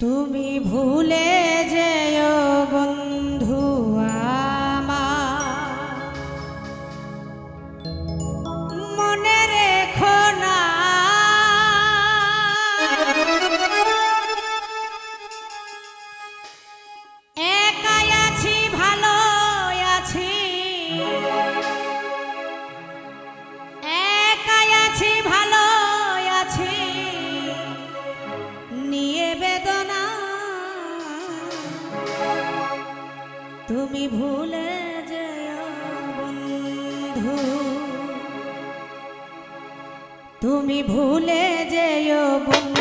তুমি ভুলে যেও তুমি ভুলে বন্ধু। তুমি ভুলে যেও বন্ধু।